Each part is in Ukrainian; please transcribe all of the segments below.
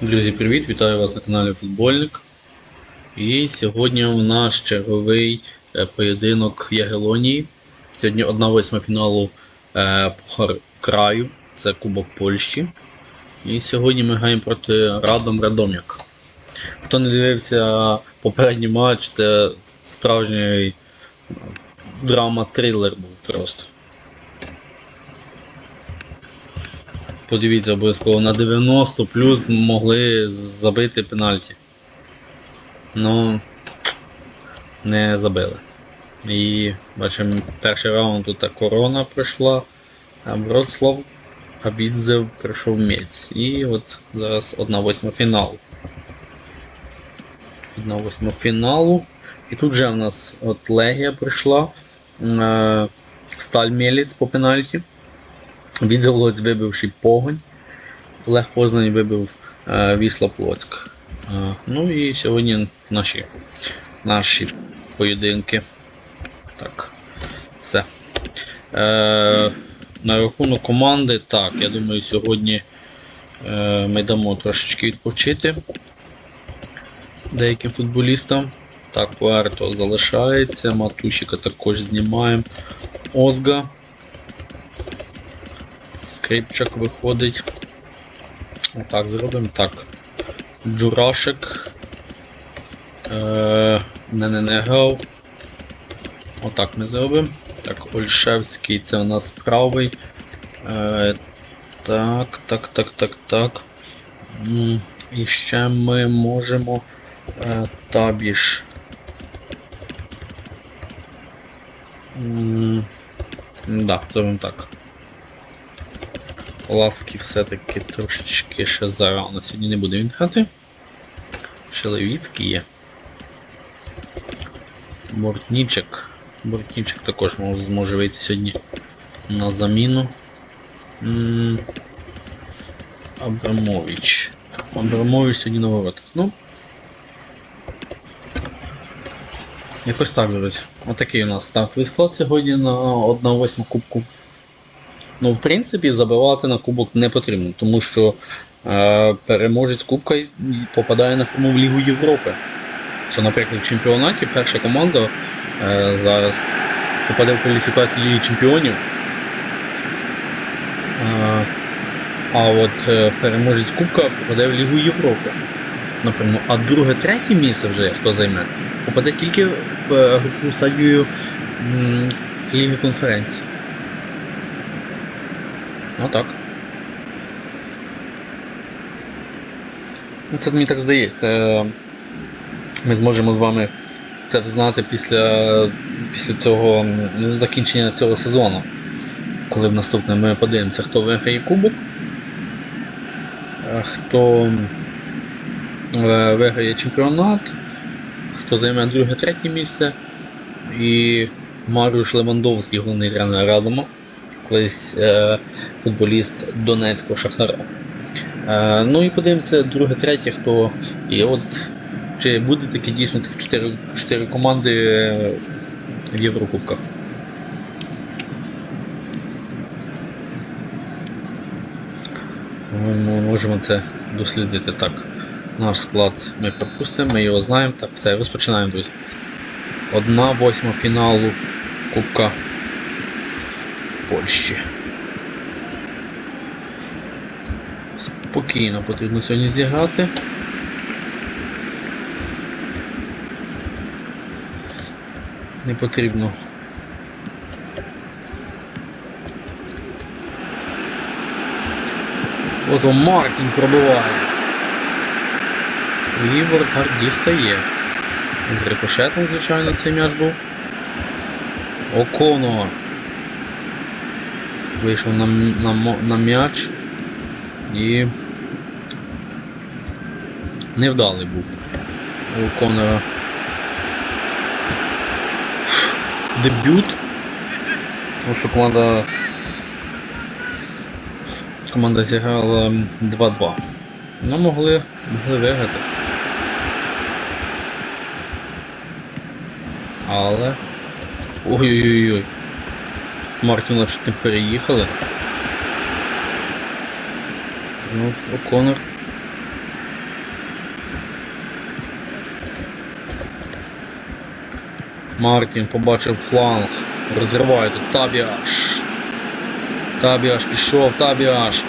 Друзі, привіт! Вітаю вас на каналі Футбольник. І сьогодні у нас черговий е, поєдинок Ягелонії. Сьогодні 1-8 фіналу е, Пухар краю, це Кубок Польщі. І сьогодні ми граємо проти Радом Радом'як. Хто не дивився попередній матч, це справжній е, драма-трилер був просто. Подивіться обов'язково на 90 плюс могли забити пенальті. Ну не забили. І бачимо, перший раунд тут корона пройшла, а Вроцлав Абідзев прийшов мець. І от зараз 1-8 фіналу. 1-8 фіналу. І тут вже в нас от Легія прийшла. Е, Сталь Меліц по пенальті. Відзелоць вибивши погонь. Олег Познань вибив е, Вісла Плоцьк. Е, ну і сьогодні наші, наші поєдинки. Так, все. Е, на рахунок команди, так, я думаю, сьогодні е, ми дамо трошечки відпочити деяким футболістам. Так, Пуерто залишається, Матушіка також знімаємо. Озга. Скрипчак виходить. Отак зробимо. Так. Джурашек. Е, не не не гав. Отак ми зробимо. Так, Ольшевський це у нас правий. Е, так, так, так, так, так. І ще ми можемо е, табіж. М, Да, зробимо так. Ласки все-таки трошечки ще зарано. Сьогодні не буде він грати. Шелевіцький є. Бортнічик. Бортнічик також зможе вийти сьогодні на заміну. Абрамович. Абрамович сьогодні на воротах. Ну. Якось так, друзі. Отакий у нас стартовий склад сьогодні на 1-8 кубку. Ну, в принципі, забивати на кубок не потрібно, тому що е, переможець Кубка попадає напряму в Лігу Європи. Що, наприклад, в чемпіонаті перша команда е, зараз попаде в кваліфікацію Ліги Чемпіонів. Е, а от е, переможець Кубка попаде в Лігу Європи. Напряму. А друге, третє місце вже хто займе, попаде тільки в е, групову стадію м, Ліги конференції. Ну так. Ну, Це мені так здається. Ми зможемо з вами це взнати після після цього закінчення цього сезону. Коли в наступне ми подивимося, хто виграє кубок, хто е, виграє чемпіонат, хто займе друге, третє місце. І Маріуш Левандовський, головний тренер Радома колись е, футболіст Донецького Шахтара. Е, ну і подивимося, друге, третє, хто. І от чи буде таке дійсно тих 4, 4 команди в Єврокубках. Ми можемо це дослідити так. Наш склад ми пропустимо, ми його знаємо. Так, все, розпочинаємо, друзі. Одна восьма фіналу Кубка Польщі. Спокійно потрібно сьогодні зіграти. Не потрібно. От он Мартін пробиває. І воротар дістає. З рикошетом, звичайно, цей м'яч був. Оконор вийшов на, на, на м'яч і невдалий був у Конора. Дебют. Тому що команда команда зіграла 2-2. Ну могли, могли виграти. Але... Ой-ой-ой. Мартіна чуть не переїхали. Ну, О'Конор. Мартін побачив фланг. Розриває тут табіаш. Табіаш пішов, табіаш.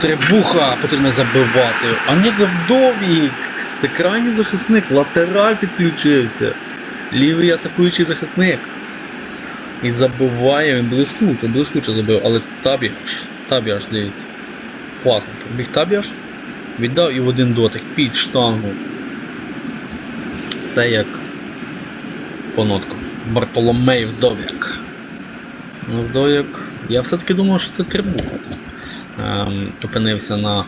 Требуха потрібно забивати. А ні, це вдовік. Це крайній захисник, латераль підключився. Лівий атакуючий захисник. І забиває, він блискуче, блискуче забив, але табіаш. Табіаш, дивіться. Класно. Біг табіаш. Віддав і в один дотик під штангу. Це як по. Бартоломей Вдов'як. Ну, Вдов'як. Я все-таки думав, що це Трибуха. Ем, опинився на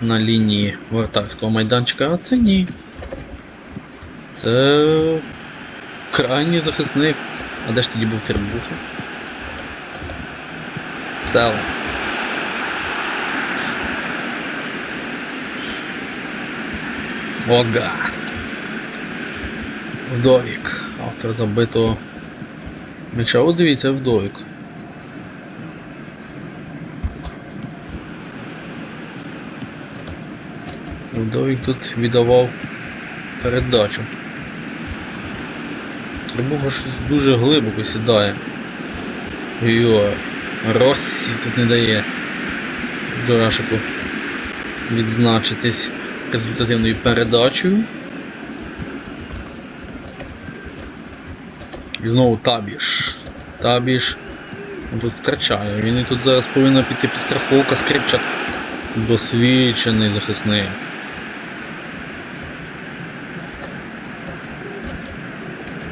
на лінії вратарського майданчика, а це ні. Це крайній захисник. А де ж тоді був Трибуха? Села. Озга. Вдовік. Автор забитого м'яча. О, дивіться, вдовік. Вдовік тут віддавав передачу. Трибуга щось дуже глибоко сідає. Йо, Россі тут не дає Джурашику відзначитись результативною передачею. І знову Табіш. Табіш тут втрачає. Він і тут зараз повинна піти підстраховка скрипчак. Досвідчений захисник.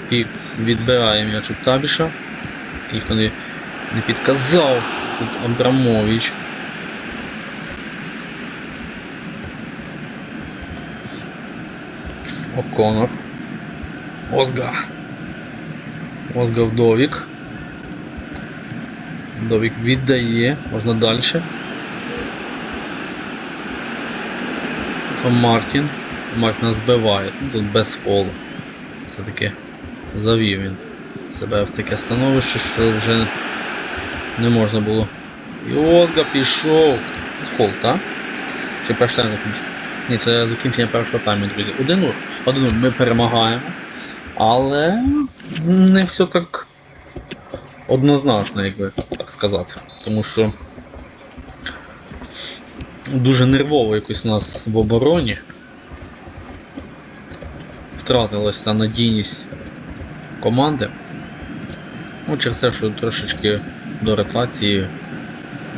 Пікс відбирає м'яч у Табіша. Ніхто не, не підказав. Тут Абрамович. О'Конор. Озга. Озга вдовік. Вдовік віддає. Можна далі. Там Мартін. Мартін збиває. Тут без фолу. Все-таки завів він себе в таке становище, що вже не можна було. І Озга пішов. Фол, так? Чи перший тайм закінчив? Ні, це закінчення першого тайму, друзі. Один один ми перемагаємо. Але не все так однозначно, як би так сказати. Тому що дуже нервово якось у нас в обороні. Втратилася надійність команди. Ну, через те, що трошечки до ротації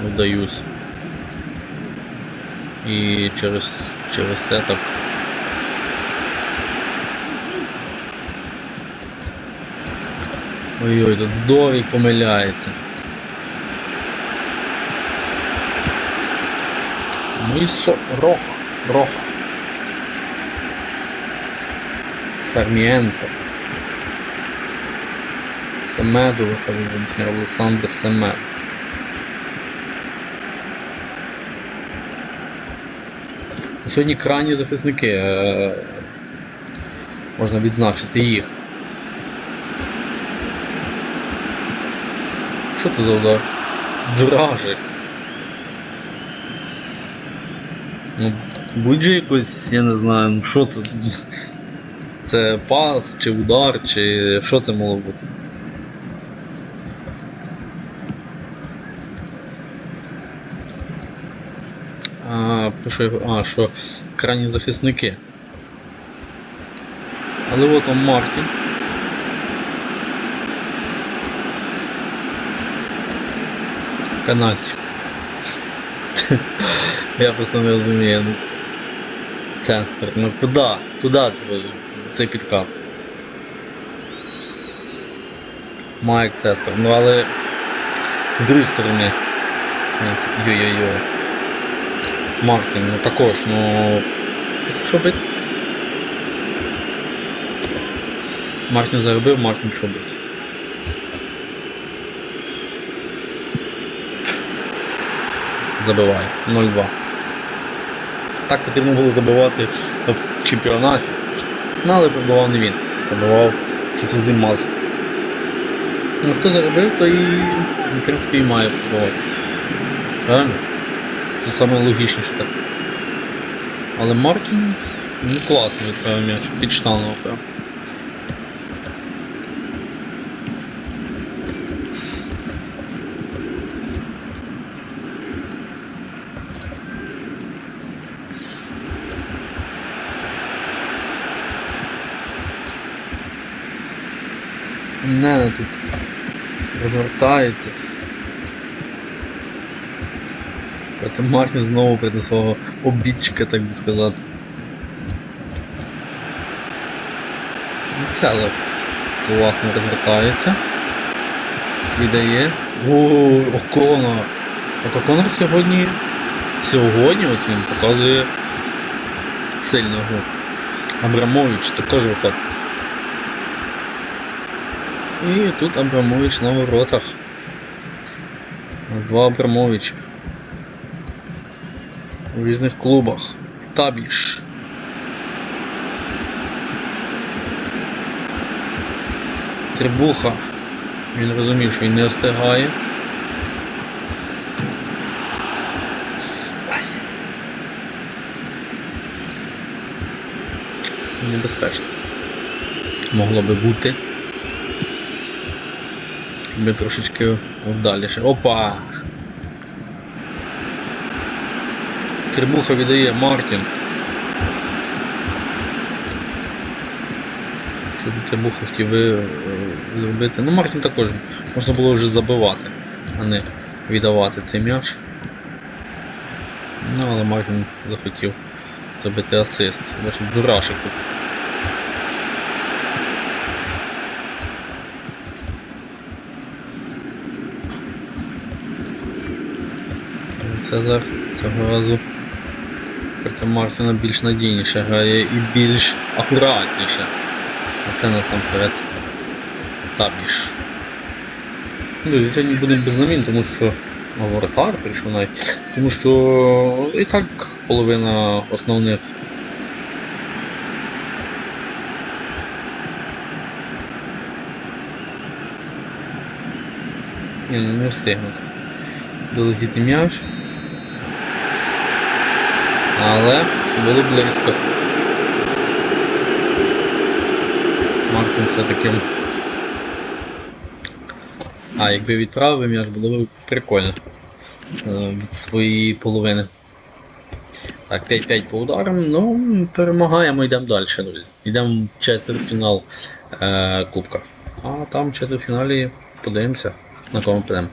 вдаюсь. І через, через це так. Ой-ой, тут вдовік помиляється. Ну і со... Роха. Роха. Сармієнто. Семеду виходить замісняв Олександр Семед. Сьогодні крайні захисники. е, Можна відзначити їх. Що це за удар? Джуражик. Ну, будь же якось, я не знаю, ну що це. Це пас, чи удар, чи що це могло бути? А, я говорю? А, що крайні захисники. Але от он Мартін. Пенальті. Я просто не розумію. Тестер, ну куди? Куди це цей підкат? Майк Тестер, ну але з другої сторони. Йой-йой-йой. Мартін, ну також, ну. Що бить? Мартін заробив, Мартін що бить. Забиває. 0-2. Так потрібно було забивати в чемпіонаті. Ну, але пробивав не він. Пробивав Хісузим Маз. Ну хто заробив, то і в принципі і має пробивати. Правильно? Це саме логічніше так. Але Мартін ну, класно відправив м'яч. Під штангу прям. Не, тут розвертається. Мартін знову проти свого обідчика, так би сказати. Ну, Це але класно розвертається. Віддає. О, Оконор. От Оконор сьогодні. Сьогодні от він показує сильного. Абрамович також виходить. І тут Абрамович на воротах. У нас два Абрамовича. У різних клубах. Табіш. Трибуха. Він розумів, що він не встигає. Небезпечно. Могло би бути. Би трошечки вдаліше. Опа! Трибуха віддає Мартін. Що тут Трибуха хотів е, зробити. Ну Мартін також можна було вже забивати, а не віддавати цей м'яч. Ну, але Мартін захотів забити асист. Бачив Джурашик тут. Цезар цього разу проти Мартіна більш надійніше грає і більш акуратніше. А це насамперед табіш. Друзі, сьогодні буде без замін, тому що а, воротар прийшов навіть. Тому що і так половина основних Ні, ну не встигнуть долетіти м'яч. Але було близько. Мартин все-таки. А, якби відправив м'яч, було б прикольно. Е, Від своєї половини. Так, 5-5 по ударам, ну, перемагаємо, йдемо далі, друзі. Йдемо в четвертьфінал е, Кубка. А там в четвертьфіналі подивимося, на кого ми підемо.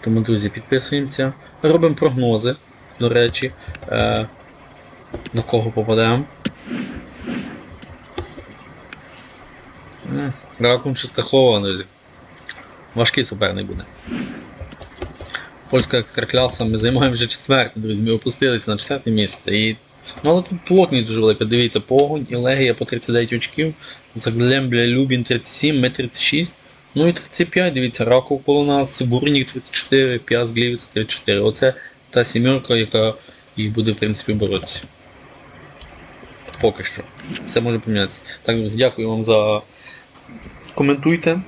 Тому, друзі, підписуємося. Робимо прогнози, до речі, е, на кого попадемо. М, Ракун Чистахова, друзі. Важкий суперник буде. Польська екстракляса, ми займаємо вже четверте, друзі. Ми опустилися на четверте місце. І... Ну, але тут плотність дуже велика. Дивіться, погонь і Легія по 39 очків. Заглембля Любін 37, ми 36. Ну і 35, дивіться, Раков коло нас, Бурнік 34, П'яс Глівіс 34. Оце та сімерка, яка і буде, в принципі, боротися. Поки що. Все може помінятися. Так, дякую вам за коментуйте,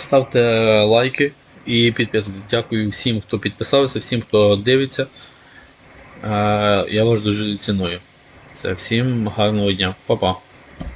ставте лайки і підписуйтесь. Дякую всім, хто підписався, всім, хто дивиться. Е, Я вас дуже ціную. Це всім гарного дня. Па-па.